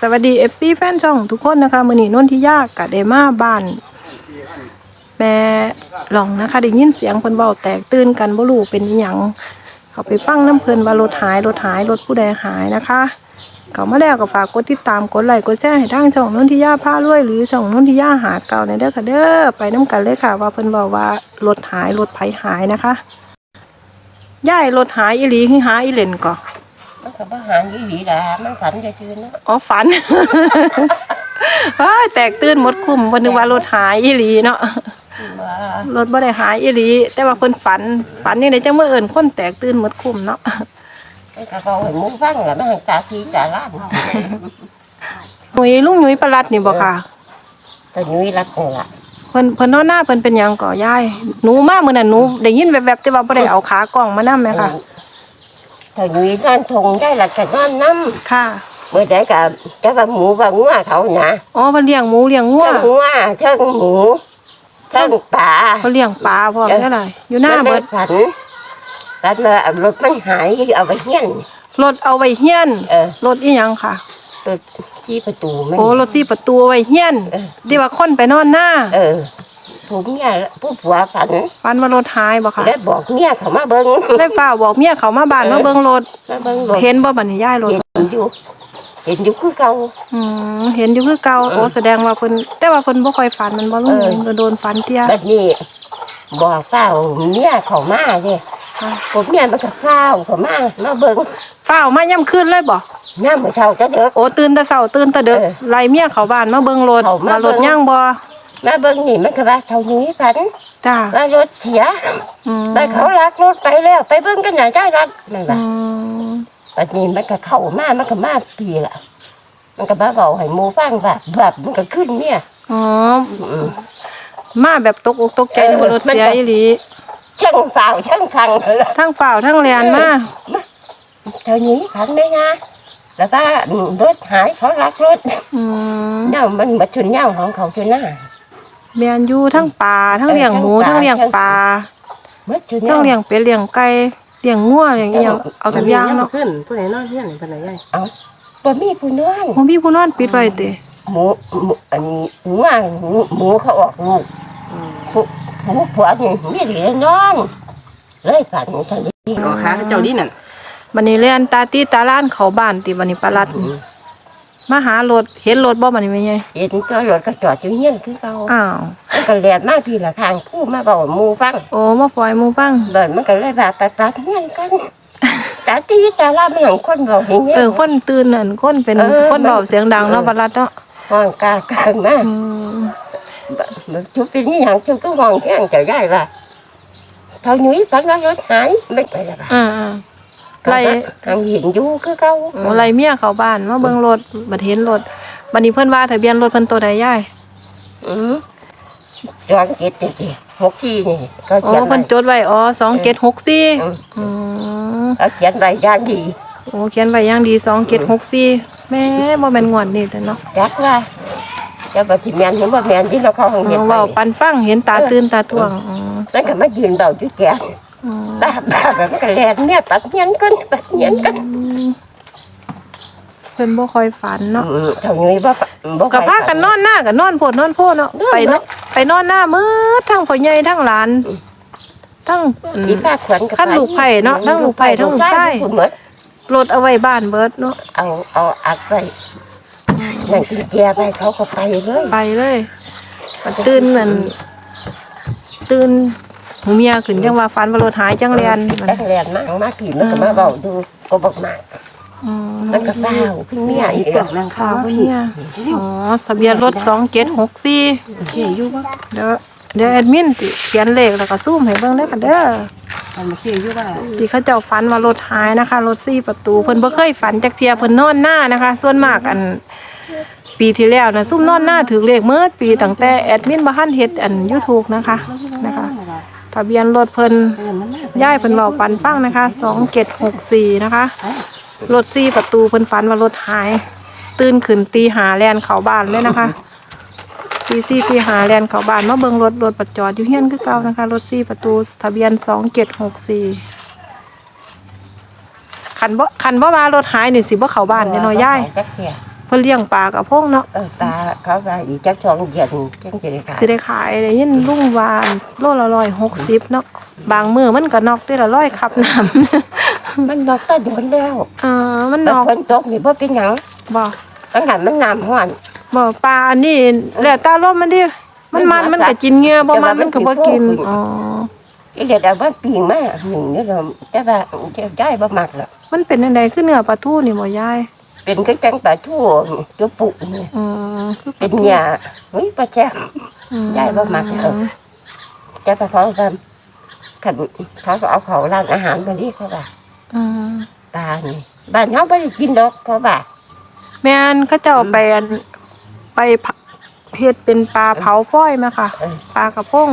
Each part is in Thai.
สวัสดี FC แฟนช่องทุกคนนะคะมือนี้นนทิยากะเดมาบ้าน แม่หลองนะคะได้ยินเสียงเพิ่นเว้าแตกตื่นกันบ่รู้เป็นอิหยังเขาไปฟังน้ำเพลินว่ารถหายรถหายรถผู้ใดหายนะคะเขามาแล้วก็ฝากกดติดตามกดไลค์กดแชร์ให้ทางช่องนนทิยาพารวย หรือช่องนนทิยาหาเก่าในเด้อค่ะเด้อไปน้กันเลยค่ะ ว่าเพิ่นบอกว่ารถหายรถไผหายนะคะย่ายรถหายอีหลีคือหายอีเหล่นก่อ มันก็บ่หางอีหลีล่ะมันฝันจะชื่นเนาะอ๋อฝันเฮ้ยแตกตื่นหมดคุ้มวันนึกว่ารถหายอีหลีเนาะว่ารถบ่ได้หายอีหลี แต่ว่าเพิ่นฝัน ฝันยังไงจังเมื่อเอิญคนแตกตื่นหมดคุ้มเนาะมันก็บอกให้หมูฟังล่ะมันให้ตาทีตาล้านหนุ่ยลุงหนุ่ยประหลัดนี่บ่ค่ะตอนนี้รักนี่ล่ะเพิ่นเพิ่นนอนหน้าเพิ่นเป็นหยังก่อยายหนูมามื้อนั้นหนูได้ยินแวบๆแต่ว่าบ่ได้เอาขากล้องมานำแม่ค่ะ ตอนนี้นอนทงได้ละก็นอนน้ค่ะำเมื่อใดก็จะว่าหมูว่างัวเขานะอ๋อเพิ่นเลี้ยงหมูเลี้ยงงัวเทั้งงัวเทั้งหมูเทั้งปลา เพิ่นเลี้ยงปลาพร้อมได้หลายอยู่หน้าเบิดมันฝันฝันว่ารถมันหายเอาไปเฮียน รถเอาไว้เฮียนเออ รถอีหยังค่ะรถที่ประตูมันโอ้รถสี่ประตูเอาไว้เฮียนเออ ที่ว่าคนไปนอนหน้าเออ ถูกเนี่ยผู้ผัวฝันฝันว่ารถหายบ่ค่ะได้บอกเมียเขามาเบิ่งได้เปล่าบอกเมียเขามาบ้านมาเบิ่งรถมาเบิ่งรถเห็นบ่บัดนี้ย้ายรถเห็นอยู่ เห็นอยู่คือเก่าอืมเห็นอยู่คือเก่าเออโอ้แสดงว่าเพิ่นแต่ว่าเพิ่นบ่ค่อยฝันมันบ่ลุงเออเพิ่นโดนฝันเที่ยบัดนี้บอกเฝ้าเมียเขามาเด้ผมเมียมันก็เฝ้าเขามามาเบิ่งฟ้าวมาย่ำคืนเลยบ่น้ำมื้อเช้าจะเด้อโอ้ตื่นแต่เช้าตื่นแต่ดึกเออไล่เมียเขาบ้านมาเบิ่งรถเขามาว่ารถเบิ่งย่างบ่ มาเบิ่งนี่มันก็ว่าเท่านี้พันจ้าว่ารถเสียอืมแต่เขาลักรถไปแล้ว ไปเบิ่งกันหน่อยได้รักนั่นอืว่ามบัดนี้มันก็เข้ามามันก็มาปีละมันก็มาเว้าให้หมู่ฟังว่าแบบมันก็ขึ้นเมียอ๋ออืม มาแบบตกอกตกใจนึกว่ารถเสียมันก็ อีหลีช่างเฝ้าช่างคังเลยทั้งฟ้าวทั้งแลนมาเท่านี้พันได้นะแล้วก็รถหายเขาลักรถอืม เนี่ยมันมาชนเน่าของเขาชนหน้า แม่นอยู่ทั้งป่าทั้งเออเลี้ยงหมูทั้ทั้งงปลาเลี้ยงปลามาชนทั้เน่างเลี้ยงเป็ดเลี้ยงไก่เลี้ยงงัวเลี้ยงอีหยังเอาทุกอย่างเนาะขึ้นผู้ใดนอนเฮียนเป็นไรใหญ่เอาบ่มีผู้น้องบ่มีผู้นอนปิดไว้ติหมูหมูอันนี้หมูอะหมูหมูเขาออกลูกผู้ผู้ผัวนี่มีเหลือน้องเลยฝันเท่านี้ก็ขาเจ้าดีนั่นบันนี้เรียนตาตีตาล้านเขาบ้านติบันนี้ปลาลัด มาหารถเห็นรถบ่บันนี้ไม่ไงเห็นตัวรถก็จอดอยู่เฮียนคือเขาอ้าวมันก็แลดมาพี่ละทางผู้มาบอกหมูฟังโอ้มาฟอยหมูฟังเบิดมันก็เลยว่าไปตัดเฮียนกันตาตีตาลามันหลังคนบอกอย่างเงี้ยเออคนตื่นนั่นคนเป็นเออคนเบาเสียงดังเนาะเออปลาลัดเนาะห้องกากลางมาอืมชุบเป็นนี่อย่างชุบก็มองแห้งจะได้ว่าเท่านี้ฝันว่ารถหายไม่ไปแล้วอ่าอ่า ไล่ทางเห็นอยู่คือเขาโอ้ไล่เมียเขาบ้านมาเบิ่งรถบัดเห็นรถบัดนี้เพิ่นว่าทะเบียนรถเพิ่นตัวใดยายอืมย้อนเก็ดจริงๆหกที่นี่ก็โอ้เขียนไว้ เพิ่นจดไว้อ๋อ2764อืม อืมเขาเขียนไว้อย่างดีโอ้เขียนไว้อย่างดี2764แม่บ่แม่นงวดนี่แต่เนาะจักว่าจะบอกที่แมนเห็นว่าแมนที่เราเข้าห้องเห็นเอาไปเว้าปันฟังเห็นตาตื่นตาท่วงอืมแล้วก็มายืนเบาจุดแก่ อืมบ้าบ้าแบบมันก็แลนเนี่ยตัดเงี้ยนกันตัดเงี้ยนกันเพิ่นบ่ค่อยฝันเนาะอืมเท่านี้บ่บ่กับพากันนอนหน้ากับนอนโพดนอนโพดเนาะนอนไปเนาะเนาะไปนอนหน้ามืดทั้งพ่อใหญ่ทั้งหลานทั้งอืมที่ป้าขวัญกับขั้นลูกไผ่เนาะทั้งลูกไผ่ทั้งลูกไส้คุณหมดรถเอาไว้บ้านเบิดเนาะเอาเอาอัดไว้นั่นกินเกียร์ไปเขาก็ไปเลยไปเลยก็ตื่นนั่นตื่น หูเมียขึ้นจังว่าฝันว่ารถหายจังเรียนมันแล้แลนมากมากผีมันก็มาเบาดูก็บอกมากอืมมันก็เฝ้าพึ่งเมียอีกกล่องนางข่าข้าววว่าพี่เมียอ๋อทะเบียนรถ2764โอเคอยู่ปะเดี๋ยวเดี๋ยวแอดมินติเขียนเลขแล้วก็ซูมให้เบิ่งได้อค่ะเด้อมันโอเคอยู่ปะที่เขาเจ้าฝันว่ารถหายนะคะ รถซี่ประตูเพิ่นบ่เคยฝันจักเทียเพิ่นนอนหน้านะคะ ส่วนมากอัน ปีที่แล้วนะซุ่มนอนหน้าถือเลขเมื่อปีตั้งแต่แอดมินบ่ทันเฮ็ดอัน YouTube นะคะนะคะ ทะเบียนรถเพิ่นย้ายเพิ่นเว้าปันฟังนะคะ2764นะคะรถซี่ประตูเพิ่นฝันว่ารถหาย ตื่นขึ้นตีหาแลนเขาบ้านเลยนะคะตีซี่ตีหาแลนเขาบ้านมาเบิ่งรถรถประจอดอยู่เฮียนคือเก่านะคะรถซี่ประตูทะเบียน2764คันบ่คันบ่มารถหายนี่สิบ่เข้าบ้านแน่นอนยายจักเกีย พิ่นเลี้ยงปลากระพงเนาะเออตาเขาว่าอีกจักสองเดือนจังจะได้ขายสิได้ขายได้ยินลุงวานโลละ160เนาะบางมื้อมันก็นอกได้ละร้อยคับน้ำมันนอกตาโดนแล้วเออมันมันนอกฝนตกนี่บ่เป็นหยังบ่ตั้งหันมันน้ำห้อนบ่ปลาอันนี้แล้วตาลมมันดิมันมันมันก็กินเหงื่อบ่มันมันก็บ่กินอ๋ออีเหลือแต่ว่าปีงมาหนึ่งนี่เราแต่ว่าเจ้าได้บ่มักหรอกมันเป็นจังไดคือเนื้อปลาทูนี่บ่ยาย เป็นคือจังปลาทูตัวปุกนี่อือคือเป็นหญ้าเฮ้ยปลาแจ้งอืมยายบ่มักเออแต่พอเขาทำขันเขาก็เอาเขาร้านอาหารมาที่เขาว่าอืมปลานี่บ้านเขาไม่ได้กินดอกเขาว่าแม่นเขาเจ้าไปอันไปเผาเฮ็ดเป็นปลาเผาฝ้อยมาค่ะ เออปลากระพง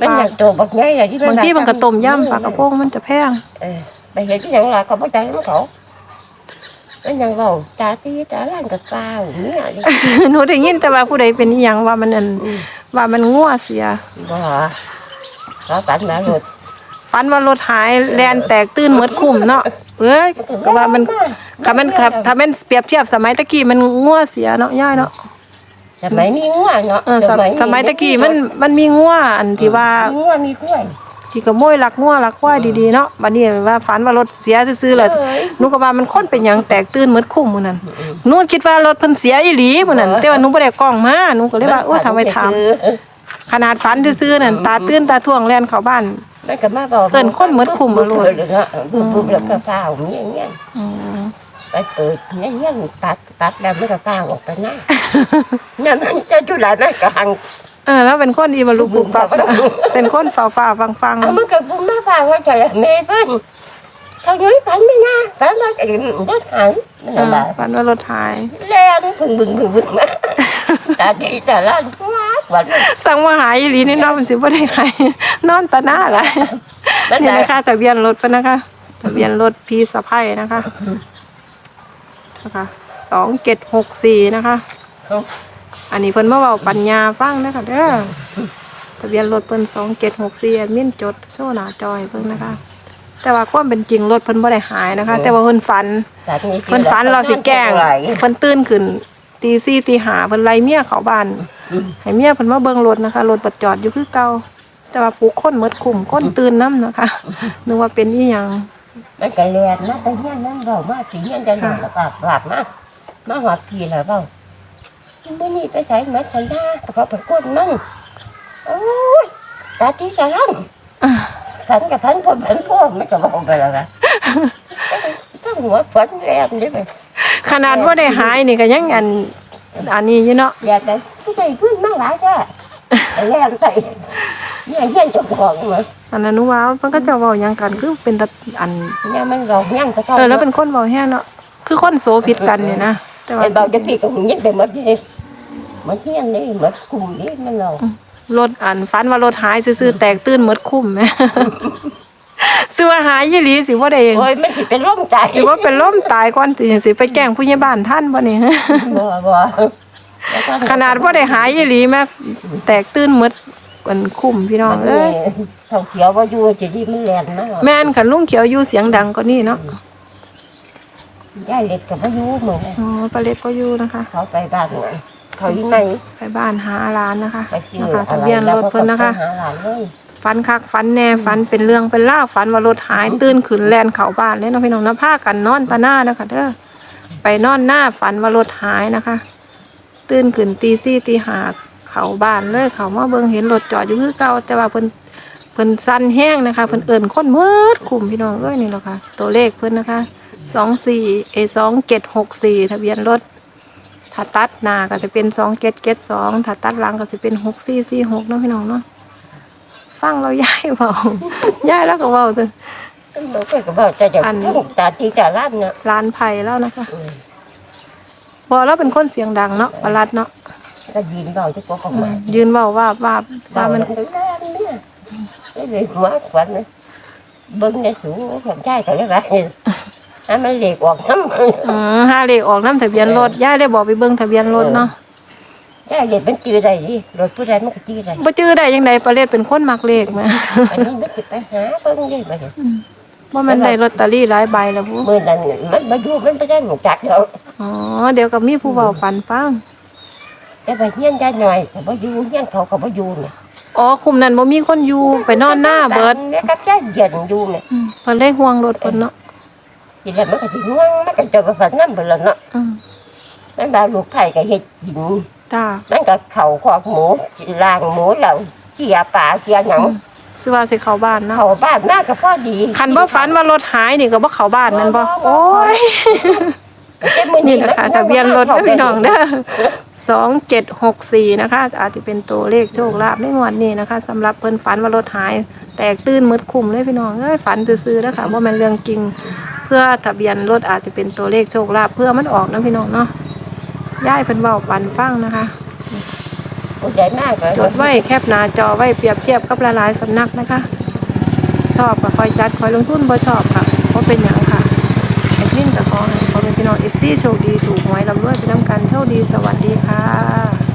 มันอยากตัวบักใหญ่เลยที่บางทีมันก็ต้มยำปลากระพงมันจะแพง เออไปเห็นที่อย่างไรเขาไม่ใจของเขา มันยังเราตาตีตาล้านกับปลาอย่างเนี่ยดิหนูได้ยินแต่ว่าผู้ใดเป็นอีหยังว่ามันอันอืมว่ามันงัวเสียบ่เขาปันมาหลุดฝันว่ารถหายแลนแตกตื้นหมดคุ้มเนาะเอ้ยก็ว่ามันถ้ามันครับถ้ามันเปรียบเทียบสมัยตะกี้มันงัวเสียเนาะย่ายเนาะสมัยนี้ง่วงเนาะเออสมสมัยตะกี้มันมันมีงัวอันที่ว่ามีง่วงมีกล้วย ที่ขโมยลักงัวลักควายดีๆเนาะบัดนี้ว่าฝันว่ารถเสียซื่อๆแหละเอ้ยหนูก็ว่ามันคนเป็นหยังแตกตื่นหมดคุ้มมื้อนั้นหนูคิดว่ารถเพิ่นเสียอีหลีมื้อนั้นแต่ว่าหนูบ่ได้กล้องมาหนูก็เลยว่าโอ้ทำไมถามขนาดฝันซื่อๆนั่นตาตื่นตาท่วงแล่นเข้าบ้าน มันก็มาบอกเอิ้นคนเหมือนคุมบ่รู้เออเนาะปุ๊บๆแล้วก็เปล่าเงี้ยเงี้ยอืมไปเปิดเงี้ยเงี้ยตัดตัดแล้วมันก็เปล่าออกไปนะนั่นมันจะจุฬานั่นก็หัง เออแล้วเป็นคนอีบ่รู้ปุบปับเป็นคนฝ่าๆฟังเอามันก็ปุ่มมาเปล่าว่าใจแม่เพิ่นทางนี้ฝันไม่น่าฝันว่าจะรถหันมันๆเออะไรอฝันว่ารถหายแรงบึงบึงบึงบึงมาตาดีตาล้านว้าวันนั้นสั่งว่าหายอีหลีนี่เนาะมันสิบ่ได้หายนอนตาหน้าหลายมันนี่ได้นะคะทะเบียนรถเพิ่นนะคะทะเบียนรถพีสะไพนะคะนะคะ2764นะคะ อันนี้เพิ่นมาเว้าปัญญาฟังนะคะเด้อทะเบียนรถเพิ่น2764แอดมินจดโซ่หน้าจอยเพิ่นนะคะ แต่ว่าความเป็นจริงรถเพิ่นบ่ได้หายนะคะ แต่ว่าเพิ่นฝันตาดีเพิ่นฝันเราสิแกล้งเพิ่นตื่นขึ้นตี4ตี5เพิ่นไล่เมียเข้าบ้านให้เมียเพิ่นมาเบิ่งรถนะคะรถบัดจอดอยู่คือเก่าแต่ว่าปลุกคนหมดคุ้มคนตื่นนํนะคะนึกว่าเป็นอีหยังมันก็เรียนมาแต่เงี้ยนั่นเรามาสีเงี้ยจะหนุนแล้วก็หลับมามาหัวพีแล้วเปล่าเมื่อนี้ไปใช้ไม้สัญญาเขาไปกดนั่งโอ้ยตาที่จะรังพันกับพันพอพันพอไม่ก็บอกไปแล้วนะถ้าหัวฝันแรงนี่ไปขนาดว่าได้หายนี่ก็ยังอันอันนี้อยู่เนาะอยากจะที่ใจขึ้นมาหลายจ้ะแรงใส่เนี่ยเยี่ยนจะบอกมาอันนั้นหนูว่าเพิ่นก็จะเว้าหยังกันคือเป็นตาอันเนี่ยมันเราย่างก็ชอบเออแล้วเป็นคนเว้าแฮงเนาะคือคนโสผิดกันเนี่ยนะแต่ว่าไอ้เราจะพี่กับมึงยิ่งไปหมดเลยห มดเที่ยงนี่หมดกลุ่มนี่มันเรารถอันฝันว่ารถหายซื่อๆแตกตื่นหมดคุ้มแหมสิว่าหายอีหลีสิบ่ได้โอ้ยมันสิเป็นร่มใจสิว่าเป็นล้มตายก่อนสิสิไปแกล้งผู้ใหญ่บ้านท่านบ่นี่บ่บ่แล้วก็ขนาดบ่ได้หายอีหลีแม่แตกตื่นหมดกันคุ้มพี่น้องมันเอ้ยเท่าเขียวว่าอยู่จะดีมันแลนนะแม่นคันลุงเขียวอยู่เสียงดังกว่านี้เนาะยายเล็กกับว่าอยู่เหมือนอ๋อปลาเล็กก็อยู่นะคะ เขาไปบ้านหน่ อยเขาอยู่ไหนไปบ้านหาร้านนะคะไปกินนะคะอะทะไรเบียนแล้วรถก็เพิ่นนะคะหาหลานเลยฝันคักฝันแน่ฝันเป็นเรื่องเป็นเล่าวฝันว่ารถหายตื่นขึ้นแลนเข้าบ้านเลยเนาะพี่น้องนะพากันนอนตาหน้านะคะเด้อไปนอนหน้าฝันว่ารถหายนะคะ ตื่นขึ้นตีสี่ตีห้าเข้าบ้านเลยเข้ามาเบิ่งเห็นรถจอดอยู่คือเก่าแต่ว่าเพิ่นเพิ่นสั่นแห้งนะคะเพิ่นเอิ่นคนเมิดคุมพี่น้องเอ้ยนี่แหละค่ะ ตัวเลขเพิ่นนะคะสองสี่เอสองเจ็ดหกสี่ทะเบียนรถ ถ้าตัดหน้าก็จะเป็นสองเก็ดเก็ดสองถ้าตัดหลังก็จะเป็นหกสี่สี่หกเนาะพี่น้องเนาะฟังเราย้ายเบาย้ายแล้วก็เบาจ้ะมันก็ก็บอกจะจะอันตาตีตาล้านเนี่ยร้านไผ่แล้วนะคะบอแล้วเป็นคนเสียงดังเนาะประหลัดเนาะก็ยืนเบาจะกลัวของอืมามยืนเบาว่าว่าว่ามันแรงเนี่ยเลยหัวขวัญเลยเบิ้งในสูงของใจเขาเรียก อะไรให้มันเหล็กออกน้ำอืมห้าเลขออกน้ำทะเบียนรถย้ายได้บอกไปเบิ่งทะเบียนรถเนาะได้เหล็กเป็นจืดได้ดิรถผู้ใดมันก็จืดได้บ่จื้อได้ยังไงประเล็ดเป็นคนมักเลขมาอันนี้มันจะไปหาเบิ้งได้ไหมว่ามันได้ลอตเตอรี่หลายใบแล้วผู้มื่อนั้นมันมาอยู่มันไปได้หนูจักเนาะอ๋อเดี๋ยวกับมีผู้เว้าปันฟังแต่ไปเฮียนยายหน่อยก็บ่อยู่เฮียนเขาก็บ่อยู่เนี่ยอ๋อคุมนั้นบ่มีคนอยู่ไปนอนหน้าเบิดเนี่ยกับยายเย็นอยู่เนี่ยอืมเพิ่นเลยห่วงรถเพิ่นเนาะ ทีแรกมันก็สิง่วงมันก็จะไปฝันน้ำไปแล้วเนาะอืมมันบาลูกไผ่ก็เฮ็ดกินจ้ามันก็เข่าคอกหมูล่างหมูแล้วเกี่ยป่าเกี่ยหยังสิว่าสิเข้าบ้านเนาะ เข้าบ้านมากก็พอดีคันบ่ฝันว่ารถหายนี่ก็บ่เข้าบ้านแม่นบ่โอ้ย แต่มื้อนี่นี้นะคะทะเบียนรถนะพี่น้องเด้อสองเจ็ดหกสี่นะคะ อาจจะเป็นตัวเลขโชคลาภในงวดนี้นะคะสำหรับเพิ่นฝันว่ารถหาย แตกตื่นมืดคุมเลยพี่น้องเอ้ยฝันซื่อๆนะคะว่ามันเรื่องจริง เพื่อทะเบียนรถอาจจะเป็นตัวเลขโชคลาภเพื่อมันออกนะพี่น้องเนาะย่ายเพิ่นเว้าปันฟังนะคะ ผู้ใหญ่มากเลยจดไว้แคปหน้าจอไว้เปรียบเทียบกับหลายๆสำนักนะคะ ชอบก็คอยจัดคอยลงทุนบ่ชอบค่ะเพราะเป็นอย่างค่ะแอดมินก็ขอให้พ่อแม่พี่น้องเอฟซีโชคดีถูกหวยลำรวยไปน้ำกันโชคดีสวัสดีค่ะ